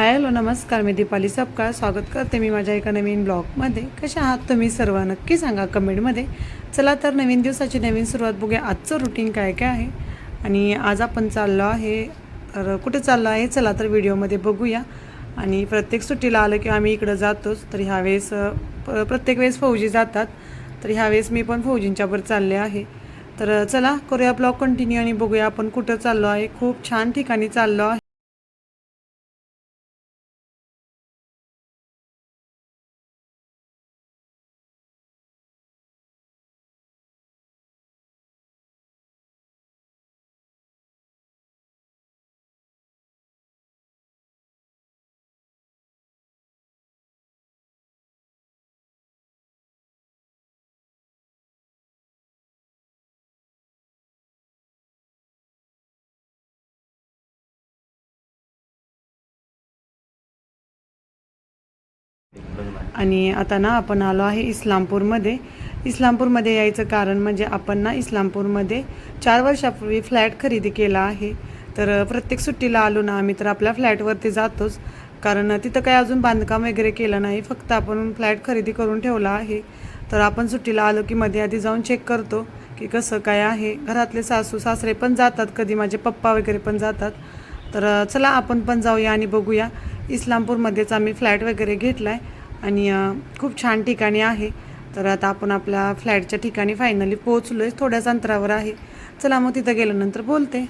Hi hello नमस्कार मी दीपाली सपकाळ. स्वागत करते मी माझ्या एका नवीन ब्लॉगमध्ये. कशा आहात तुम्ही सर्व? नक्की सांगा कमेंटमध्ये. चला तर नवीन दिवसाची नवीन सुरुवात बघूया. आजचं रुटीन काय काय आहे? आणि आज आपण चाललो आहे तर कुठे चाललो आहे? चला तर व्हिडिओमध्ये बघूया. आणि प्रत्येक सुट्टीला आलं की आम्ही इकडं जातोच. तर ह्यावेळेस प्रत्येक वेळेस फौजी जातात. तर ह्यावेळेस मी पण फौजींच्यावर चालले आहे. तर चला करूया ब्लॉग कंटिन्यू आणि बघूया आपण कुठं चाललो आहे. खूप छान ठिकाणी चाललो आहे. आणि आता ना आपण आलो आहे इस्लामपूरमध्ये. इस्लामपूरमध्ये यायचं कारण म्हणजे आपण ना इस्लामपूरमध्ये चार वर्षापूर्वी फ्लॅट खरेदी केला आहे. तर प्रत्येक सुट्टीला आलो ना आम्ही तर आपल्या फ्लॅटवरती जातोच. कारण तिथं काही अजून बांधकाम वगैरे केलं नाही. फक्त आपण फ्लॅट खरेदी करून ठेवला आहे. तर आपण सुट्टीला आलो की मध्ये आधी जाऊन चेक करतो की कसं काय आहे. घरातले सासू सासरे पण जातात. कधी माझे पप्पा वगैरे पण जातात. तर चला आपण पण जाऊया आणि बघूया. इस्लामपूरमध्येच आम्ही फ्लॅट वगैरे घेतला आहे आणि खूप छान ठिकाणी आहे. तर आता आपण आपल्या फ्लॅटच्या ठिकाणी फायनली पोहोचलो आहे थोड्याच अंतरावर आहे. चला मग तिथं गेल्यानंतर बोलते.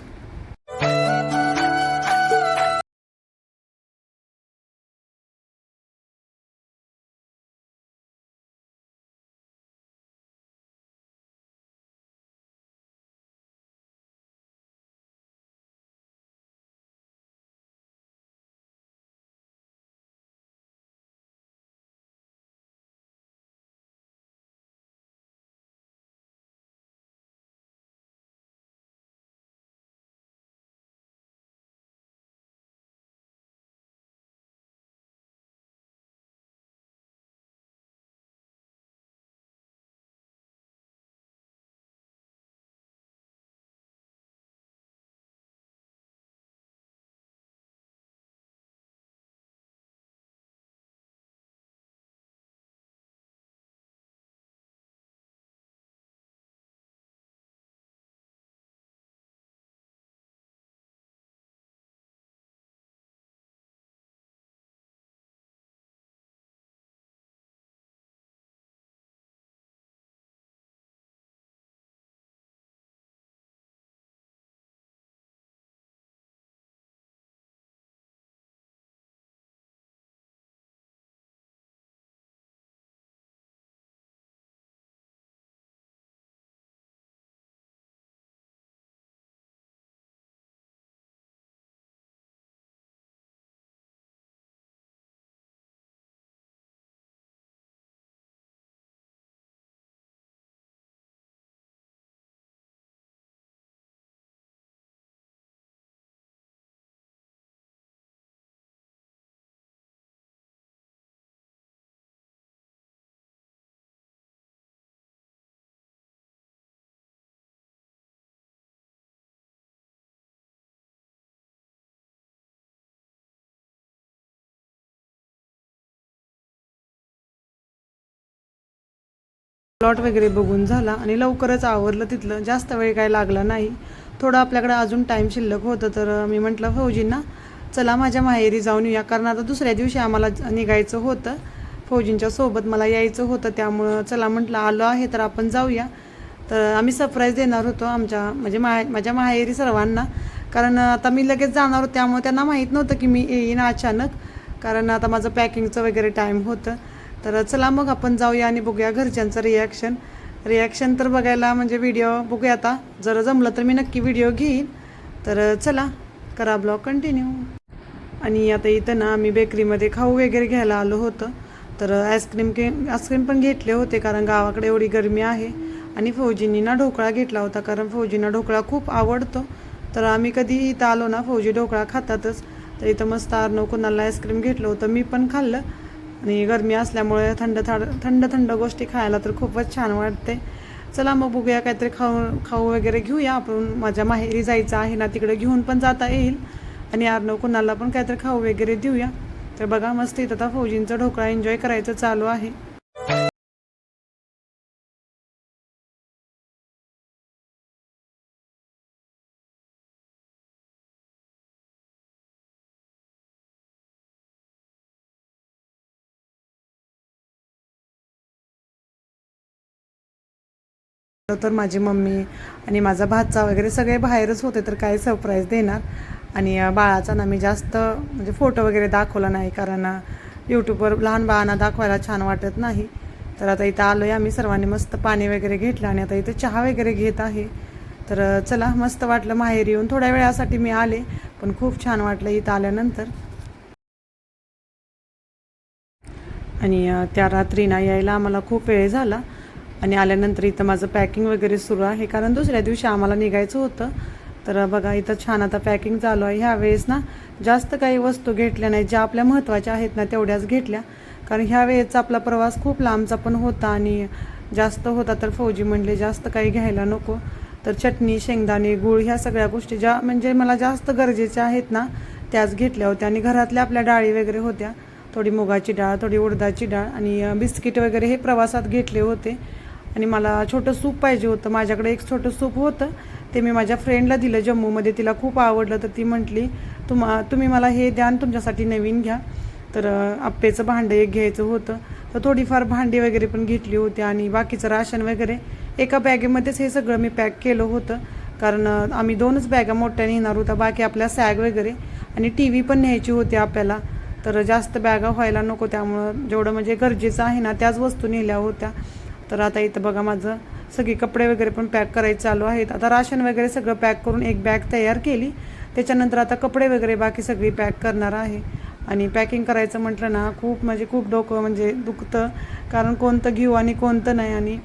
प्लॉट वगैरे बघून झाला आणि लवकरच आवरलं तिथलं. जास्त वेळ काय लागला नाही. थोडं आपल्याकडे अजून टाईम शिल्लक होतं तर मी म्हटलं फौजींना चला माझ्या माहेरी जाऊन येऊया. कारण आता दुसऱ्या दिवशी आम्हाला निघायचं होतं. फौजींच्या सोबत मला यायचं होतं त्यामुळं चला म्हटलं आलो आहे तर आपण जाऊया. तर आम्ही सरप्राईज देणार होतो आमच्या म्हणजे मा माझ्या माहेरी सर्वांना. कारण आता मी लगेच जाणार होतो त्यामुळे त्यांना माहीत नव्हतं की मी येईन अचानक. कारण आता माझं पॅकिंगचं वगैरे टाईम होतं. तर चला मग आपण जाऊया आणि बघूया घरच्यांचं रिॲक्शन रिॲक्शन तर बघायला म्हणजे व्हिडिओ बघूया आता. जर जमलं तर मी नक्की व्हिडिओ घेईन. तर चला करा ब्लॉग कंटिन्यू आणि आता इथं ना आम्ही बेकरीमध्ये खाऊ वगैरे घ्यायला आलो होतं. तर आईस्क्रीम के आईस्क्रीम पण घेतले होते कारण गावाकडे एवढी गरमी आहे. आणि फौजींनी ना ढोकळा घेतला होता कारण फौजींना ढोकळा खूप आवडतो. तर आम्ही कधी इथं आलो ना फौजी ढोकळा खातातच. तर इथं मस्त आरनो कुणाला आईस्क्रीम घेतलं होतं मी पण खाल्लं. आणि गरमी असल्यामुळे थंड थंड थंड थंड गोष्टी खायला तर खूपच छान वाटते. चला मग बघूया काहीतरी खाऊ खाऊ वगैरे घेऊया. आपण माझ्या माहेरी जायचं आहे ना तिकडे घेऊन पण जाता येईल. आणि आरनव कुणाला पण काहीतरी खाऊ वगैरे देऊया. तर बघा मस्त इथं आता फौजींचा ढोकळा एन्जॉय करायचं चालू आहे. तर माझी मम्मी आणि माझा भाचा वगैरे सगळे बाहेरच होते तर काय सरप्राईज देणार. आणि बाळाचा ना मी जास्त म्हणजे फोटो वगैरे दाखवला नाही कारण यूट्यूबवर लहान बाळांना दाखवायला छान वाटत नाही. तर आता इथं आलो आहे आम्ही सर्वांनी मस्त पाणी वगैरे घेतलं आणि आता इथं चहा वगैरे घेत आहे. तर चला मस्त वाटलं माहेर येऊन. थोड्या वेळासाठी मी आले पण खूप छान वाटलं इथं आल्यानंतर. आणि त्या रात्री ना यायला आम्हाला खूप वेळ झाला. आणि आल्यानंतर इथं माझं पॅकिंग वगैरे सुरू आहे. कारण दुसऱ्या दिवशी आम्हाला निघायचं होतं. तर बघा इथं छान आता पॅकिंग चालू आहे. ह्या वेळेस ना जास्त काही वस्तू घेतल्या नाही. ज्या आपल्या महत्त्वाच्या आहेत ना तेवढ्याच घेतल्या. कारण ह्या वेळेचा आपला प्रवास खूप लांबचा पण होता आणि जास्त होता तर फौजी म्हणले जास्त काही घ्यायला नको. तर चटणी शेंगदाणे गूळ ह्या सगळ्या गोष्टी ज्या म्हणजे मला जास्त गरजेच्या आहेत ना त्याच घेतल्या होत्या. आणि घरातल्या आपल्या डाळी वगैरे होत्या. थोडी मुगाची डाळ थोडी उडदाची डाळ आणि बिस्किट वगैरे हे प्रवासात घेतले होते. आणि मला छोटं सूप पाहिजे होतं. माझ्याकडे एक छोटं सूप होतं. ते मी माझ्या फ्रेंडला दिलं जम्मूमध्ये. तिला खूप आवडलं. तर ती म्हटली तुम्हा तुम्ही मला हे द्या आणि तुमच्यासाठी नवीन घ्या. तर आप्पेचं भांडं एक घ्यायचं होतं. तर थोडीफार भांडी वगैरे पण घेतली होती आणि बाकीचं राशन वगैरे. एका बॅगेमध्येच हे सगळं मी पॅक केलं होतं. कारण आम्ही दोनच बॅगा मोठ्या नेणार होता. बाकी आपल्या सॅग वगैरे आणि टी व्ही पण न्यायची होती आपल्याला. तर जास्त बॅगा व्हायला नको. त्यामुळं जेवढं म्हणजे गरजेचं आहे ना त्याच वस्तू नेल्या होत्या. तर आता इथं बघा माझं सगळी कपडे वगैरे पण पॅक करायचे चालू आहेत. आता राशन वगैरे सगळं पॅक करून एक बॅग तयार केली. त्याच्यानंतर आता कपडे वगैरे बाकी सगळी पॅक करणार आहे. आणि पॅकिंग करायचं म्हटलं ना खूप म्हणजे खूप डोकं म्हणजे दुखतं. कारण कोणतं घेऊ आणि कोणतं नाही. आणि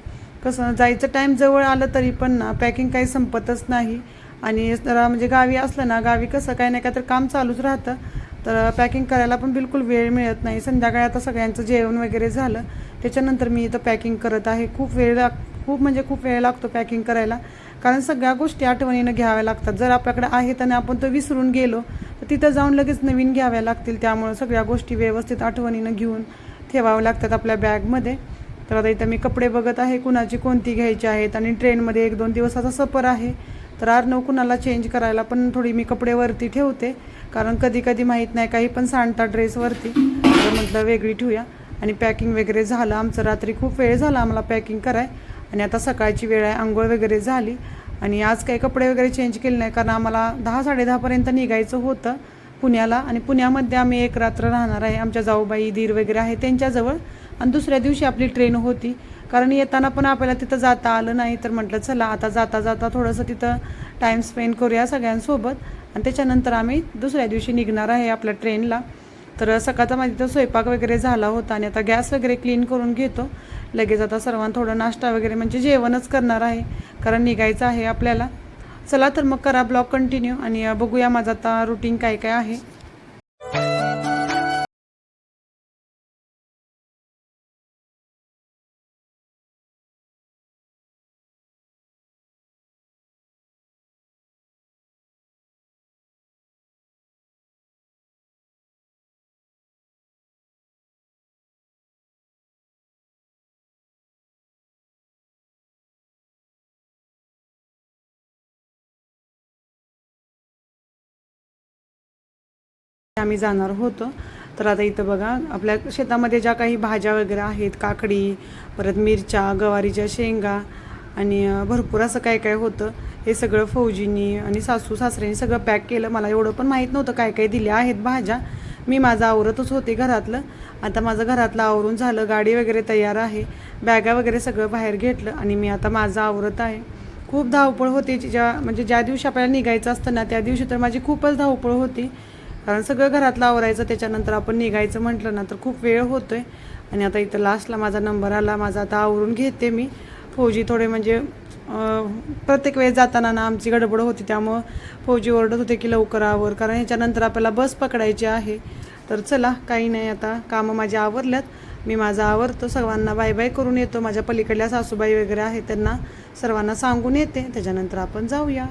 कसं जायचं टाईम जवळ आलं तरी पण ना पॅकिंग काही संपतच नाही. आणि जरा म्हणजे गावी असलं ना गावी कसं काही नाही काय तर काम चालूच राहतं. तर पॅकिंग करायला पण बिलकुल वेळ मिळत नाही. संध्याकाळी आता सगळ्यांचं जेवण वगैरे झालं. त्याच्यानंतर मी इथं पॅकिंग करत आहे. खूप वेळ लाग खूप म्हणजे खूप वेळ लागतो पॅकिंग करायला. कारण सगळ्या गोष्टी आठवणीनं घ्याव्या लागतात. जर आपल्याकडे आहेत आणि आपण तो विसरून गेलो तर तिथं जाऊन लगेच नवीन घ्याव्या लागतील. त्यामुळं सगळ्या गोष्टी व्यवस्थित आठवणीनं घेऊन ठेवाव्या लागतात आपल्या बॅगमध्ये तर आता इथं मी कपडे बघत आहे. कुणाची कोणती घ्यायची आहेत आणि ट्रेनमध्ये एक दोन दिवसाचा सफर आहे. तर आर्नव कुणाला चेंज करायला पण थोडी मी कपडे वरती ठेवते. कारण कधी कधी माहीत नाही काही पण सांडता ड्रेसवरती तर म्हटलं वेगळी ठेवूया. आणि पॅकिंग वगैरे झालं. आमचं रात्री खूप वेळ झाला आम्हाला पॅकिंग कराय. आणि आता सकाळची वेळ आहे आंघोळ वगैरे झाली. आणि आज काही कपडे वगैरे चेंज केले नाही कारण आम्हाला दहा साडेदहापर्यंत निघायचं होतं पुण्याला. आणि पुण्यामध्ये आम्ही एक रात्र राहणार आहे. आमच्या जाऊबाई दीर वगैरे आहे त्यांच्याजवळ. आणि दुसऱ्या दिवशी आपली ट्रेन होती. कारण येताना पण आपल्याला तिथं जाता आलं नाही. तर म्हटलं चला आता जाता जाता थोडंसं तिथं टाईम स्पेंड करूया सगळ्यांसोबत. आणि त्याच्यानंतर आम्ही दुसऱ्या दिवशी निघणार आहे आपल्या ट्रेनला तर सकाळचा माझी तर स्वयंपाक वगैरे झाला होता आणि आता गॅस वगैरे क्लीन करून घेतो. लगेच आता सर्वांना थोडं नाश्ता वगैरे म्हणजे जेवणच करणार आहे कारण निघायचं आहे आपल्याला. चला तर मग करा ब्लॉग कंटिन्यू आणि बघूया माझं आता रुटीन काय काय आहे. आम्ही जाणार होतो. तर आता इथं बघा आपल्या शेतामध्ये ज्या काही भाज्या वगैरे आहेत काकडी परत मिरच्या गवारीच्या शेंगा आणि भरपूर असं काय काय होतं. हे सगळं फौजींनी आणि सासू सासऱ्यांनी सगळं पॅक केलं. मला एवढं पण माहीत नव्हतं काय काय दिल्या आहेत भाज्या. मी माझं आवरतच होते घरातलं. आता माझं घरातलं आवरून झालं गाडी वगैरे तयार आहे. बॅगा वगैरे सगळं बाहेर घेतलं आणि मी आता माझं आवरत आहे. खूप धावपळ होती. ज्या म्हणजे ज्या दिवशी आपल्याला निघायचं असतं ना त्या दिवशी तर माझी खूपच धावपळ होती. कारण सगळं घरातलं आवरायचं त्याच्यानंतर आपण निघायचं म्हटलं ना तर खूप वेळ होतोय. आणि आता इथं लास्टला माझा नंबर आला माझा आता आवरून घेते मी. फौजी थोडे म्हणजे प्रत्येक वेळेस जाताना ना आमची गडबड होती त्यामुळं फौजी ओरडत होते की लवकर आवर कारण ह्याच्यानंतर आपल्याला बस पकडायची आहे. तर चला काही नाही आता कामं माझी आवरल्यात. मी माझा आवरतो सर्वांना बाय बाय करून येतो. माझ्या पलीकडल्या सासूबाई वगैरे आहेत त्यांना सर्वांना सांगून येते. त्याच्यानंतर आपण जाऊया.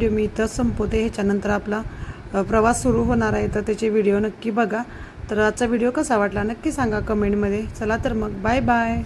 व्हिडिओ मी इथं संपवते ह्याच्यानंतर आपला प्रवास सुरू होणार आहे तर त्याचे व्हिडिओ नक्की बघा. तर आजचा व्हिडिओ कसा वाटला नक्की सांगा कमेंटमध्ये. चला तर मग बाय बाय.